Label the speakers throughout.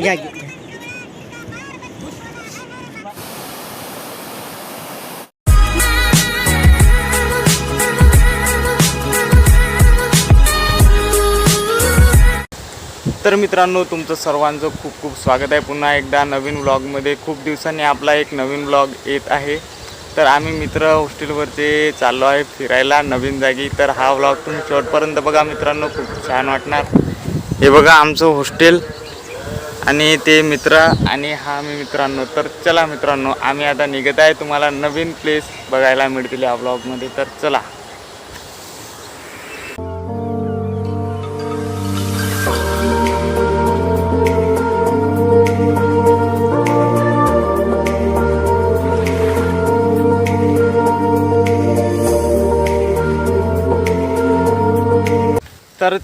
Speaker 1: घ्या.
Speaker 2: तर मित्रांनो तुमचं सर्वांचं खूप खूप स्वागत आहे. पुन्हा एकदा नवीन व्लॉगमध्ये खूप दिवसांनी आपला एक नवीन व्लॉग येत आहे. तर आम्ही मित्र हॉस्टेलवरचे चाललो आहे फिरायला नवीन जागी. तर हा व्लॉग तुम्ही शेवटपर्यंत बघा मित्रांनो खूप छान वाटणार. हे बघा आमचं हॉस्टेल. आणि ते मित्र आणि हा मी मित्रांनो तर चला मित्रांनो आम्ही आता निघत आहे. तुम्हाला नवीन प्लेस बघायला मिळतील या ब्लॉगमध्ये तर चला.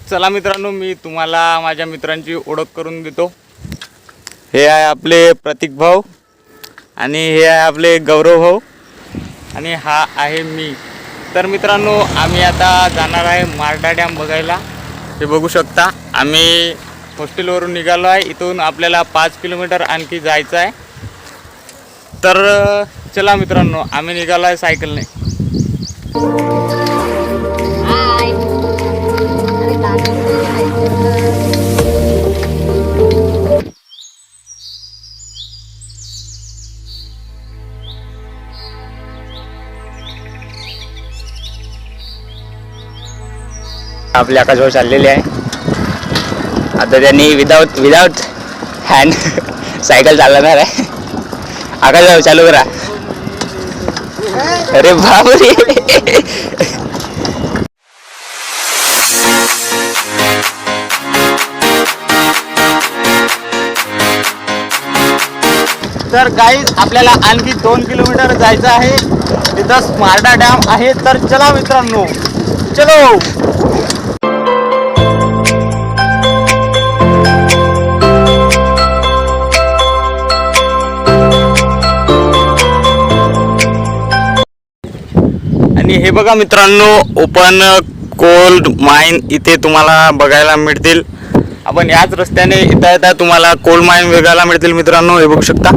Speaker 2: चला मित्रांनो मी तुम्हाला माझ्या मित्रांची ओळख करून देतो. हे आहे आपले प्रतीक भाऊ आणि हे आहे आपले गौरव भाऊ आणि हा आहे मी. तर मित्रांनो आम्ही आता जाणार आहे मारडा डॅम बघायला. हे बघू शकता आम्ही हॉस्टेलवरून निघालो आहे. इथून आपल्याला पाच किलोमीटर आणखी जायचं आहे. तर चला मित्रांनो आम्ही निघालो आहे सायकलने.
Speaker 3: आपले आकाशभाऊ चाललेले आहे. आता त्यांनी विदाऊट विदाऊट हँड सायकल चालवणार आहे. आकाशभाऊ चालू करा. अरे बापरे.
Speaker 2: तर गाईज आपल्याला आणखी दोन किलोमीटर जायचं आहे. तिथं स्मार्टा डॅम आहे. तर चला मित्रांनो चलो. आणि हे बघा मित्रांनो ओपन कोल्ड माइन इथे तुम्हाला बघायला मिळतील. आपण याच रस्त्याने येता येता तुम्हाला कोल्ड माइन बघायला मिळतील मित्रांनो हे बघू शकता.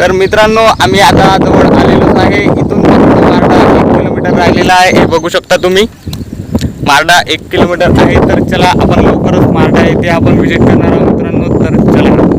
Speaker 2: तर मित्रांनो आम्ही आता जवळ आलेलोच आहे. इथून फक्त मार्डा एक किलोमीटर राहिलेला आहे. हे बघू शकता तुम्ही. मार्डा एक किलोमीटर आहे तर चला आपण लवकरच मार्डा येथे आपण व्हिजिट करणार आहोत मित्रांनो. तर चला.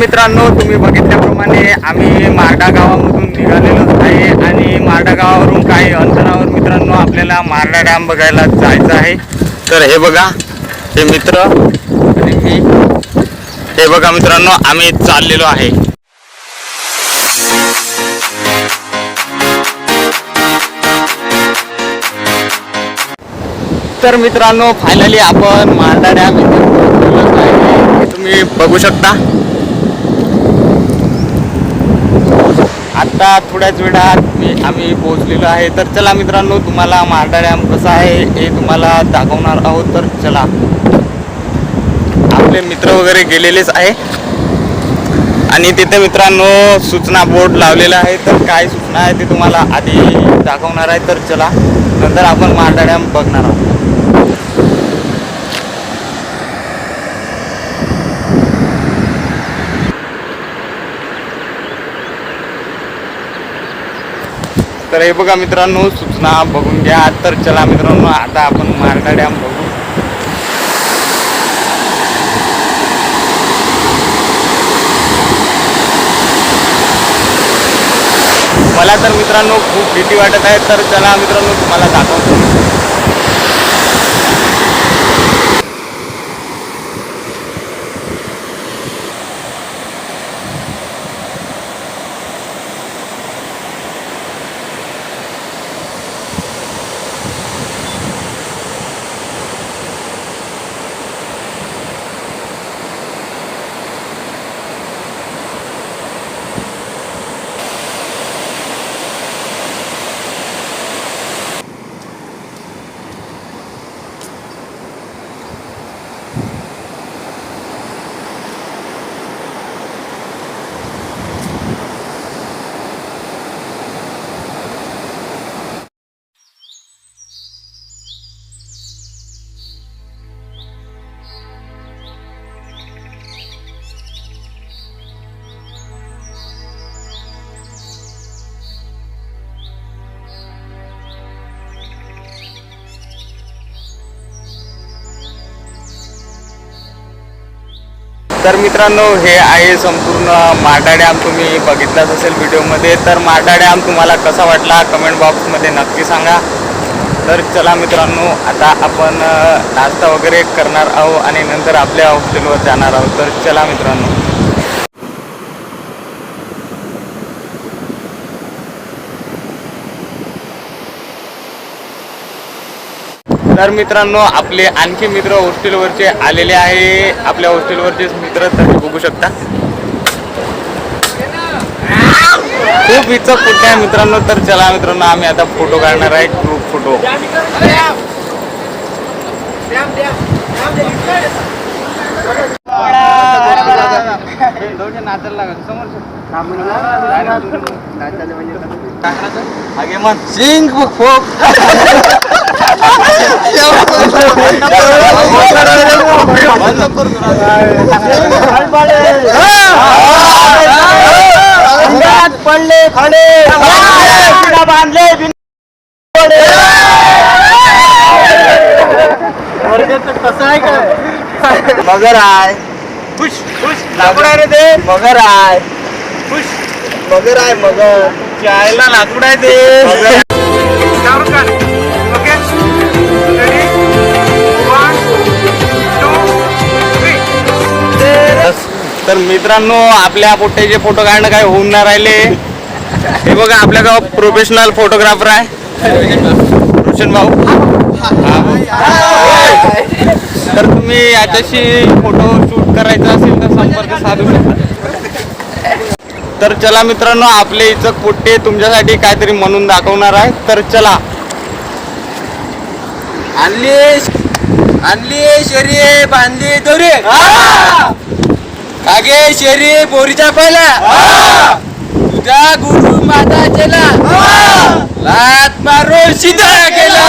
Speaker 2: मित्रांनो तुम्ही बघितल्याप्रमाणे आम्ही मारडा गावामधून निघालेलो आहे आणि मारडा गावावरून काही अंतरावर मित्रांनो आपल्याला मारडा डॅम बघायला जायचं आहे. तर हे बघा हे मित्र आणि मी हे बघा मित्रांनो आम्ही चाललेलो आहे. तर मित्रांनो फायनली आपण मारडा डॅम इथे तुम्ही बघू शकता. आता थोड्याच वेळात मी आम्ही पोहोचलेलो आहे. तर चला मित्रांनो तुम्हाला मार्डा डॅम कसा आहे हे तुम्हाला दाखवणार आहोत. तर चला. आपले मित्र वगैरे गेलेलेच आहे. आणि तिथे मित्रांनो सूचना बोर्ड लावलेला आहे. तर काय सूचना आहे ते तुम्हाला आधी दाखवणार आहे. तर चला. नंतर आपण मार्डा डॅम बघणार आहोत. तर हे बघा मित्रांनो सूचना बघून घ्या. तर चला मित्रांनो आता आपण मारडा डॅम बघू. मला तर मित्रांनो खूप भीती वाटत आहे. तर चला मित्रांनो तुम्हाला दाखवतो. तर मित्रांनो हे आहे संपूर्ण माडा डॅम तुम्ही बघितलाच असेल व्हिडिओमध्ये. तर माडा डॅम तुम्हाला कसा वाटला? कमेंट बॉक्समध्ये नक्की सांगा. तर चला मित्रांनो आता आपण नाश्ता वगैरे करणार आहोत आणि नंतर आपल्या हॉस्टेलवर जाणार आहोत. तर चला मित्रांनो. तर मित्रांनो आपले आणखी मित्र हॉस्टेलवरचे आलेले आहे. आपल्या हॉस्टेलवरचेच मित्र तर बघू शकता. खूप इच्छा कुठे आहे मित्रांनो तर चला मित्रांनो आम्ही आता फोटो काढणार आहे ग्रुप फोटो सिंग फोक
Speaker 1: पडले खाले बांधले कसं आहे काय मगर आहे.
Speaker 2: खुश खुश
Speaker 1: लाकूड आहे रे ते. मगर आहे
Speaker 2: खुश
Speaker 1: मगर. आहे मगर
Speaker 2: चायला लाकूड आहे ते. तर मित्रांनो आपल्या पोट्याचे फोटो काढणं काय होऊन नाही राहिले. हे बघा आपल्या गावात प्रोफेशनल फोटोग्राफर आहे. रोशन भाऊ. तर तुम्ही याच्याशी फोटो शूट करायचा असेल तर संपर्क साधू शकता. तर चला मित्रांनो आपले इचक पोट्टे तुमच्यासाठी काहीतरी म्हणून दाखवणार आहे. तर चला.
Speaker 1: आणली आणली शेरी बांधली दोरी. कागे शेरी पोरीचा पहिला. तुझा गुरु माता चला लात मारून सीधा गेला.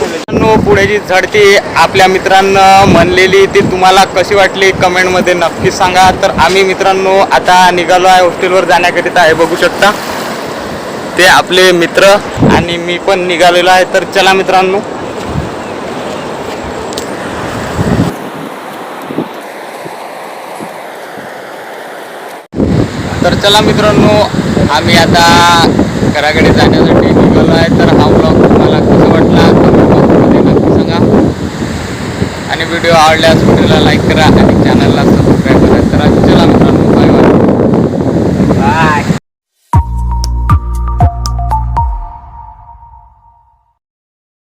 Speaker 2: मित्रांनो पुढे झडती आपल्या मित्रांना म्हणलेली ती तुम्हाला कशी वाटली? कमेंटमध्ये नक्की सांगा. तर आम्ही मित्रांनो आता निघालो आहे हॉस्टेलवर जाण्याकरिता. हे बघू शकता. ते आपले मित्र आणि मी पण निघालेलो आहे. तर चला मित्रांनो तर चला मित्रांनो आम्ही आता घराकडे जाण्यासाठी निघालो आहे. तर हा ब्लॉग तुम्हाला कसं वाटला? कमेंट नक्की सांगा. आणि व्हिडिओ आवडल्यास व्हिडिओला लाईक करा आणि चॅनलला सबस्क्राईब करा. तर चला मित्र